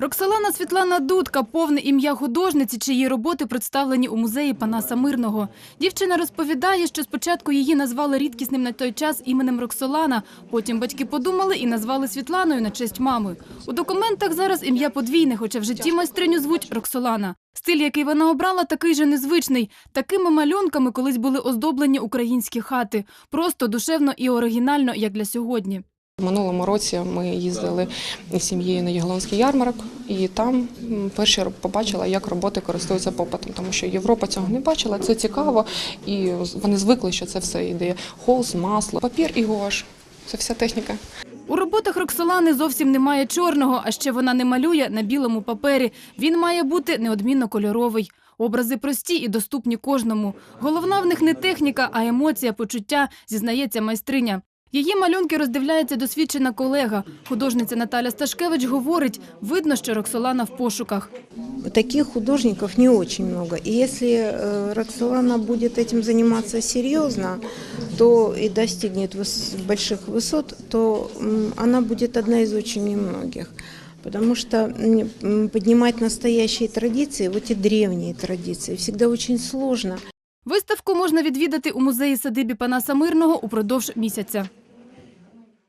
Роксолана Світлана Дудка – повне ім'я художниці, чиї роботи представлені у музеї Панаса Мирного. Дівчина розповідає, що спочатку її назвали рідкісним на той час іменем Роксолана. Потім батьки подумали і назвали Світланою на честь мами. У документах зараз ім'я подвійне, хоча в житті майстриню звуть Роксолана. Стиль, який вона обрала, такий же незвичний. Такими малюнками колись були оздоблені українські хати. Просто, душевно і оригінально, як для сьогодні. Минулому році ми їздили з сім'єю на Ягелонський ярмарок, і там м, перші побачила, як роботи користуються попитом, тому що Європа цього не бачила. Це цікаво, і вони звикли, що це все йде холст, масло, папір і гуаш. Це вся техніка. У роботах Роксолани зовсім немає чорного, а ще вона не малює на білому папері. Він має бути неодмінно кольоровий. Образи прості і доступні кожному. Головна в них не техніка, а емоція, почуття, зізнається майстриня. Її малюнки роздивляється досвідчена колега. Художниця Наталя Сташкевич говорить, видно, що Роксолана в пошуках. Таких художников не очень много. И если э, Роксолана будет этим заниматься серьезно, то и достигнет выс- больших высот, то м, она будет одна из очень немногих. Потому что м, м, поднимать настоящие традиции, вот эти древние традиции, всегда очень сложно. Виставку можна відвідати у музеї садибі Панаса Мирного упродовж місяця.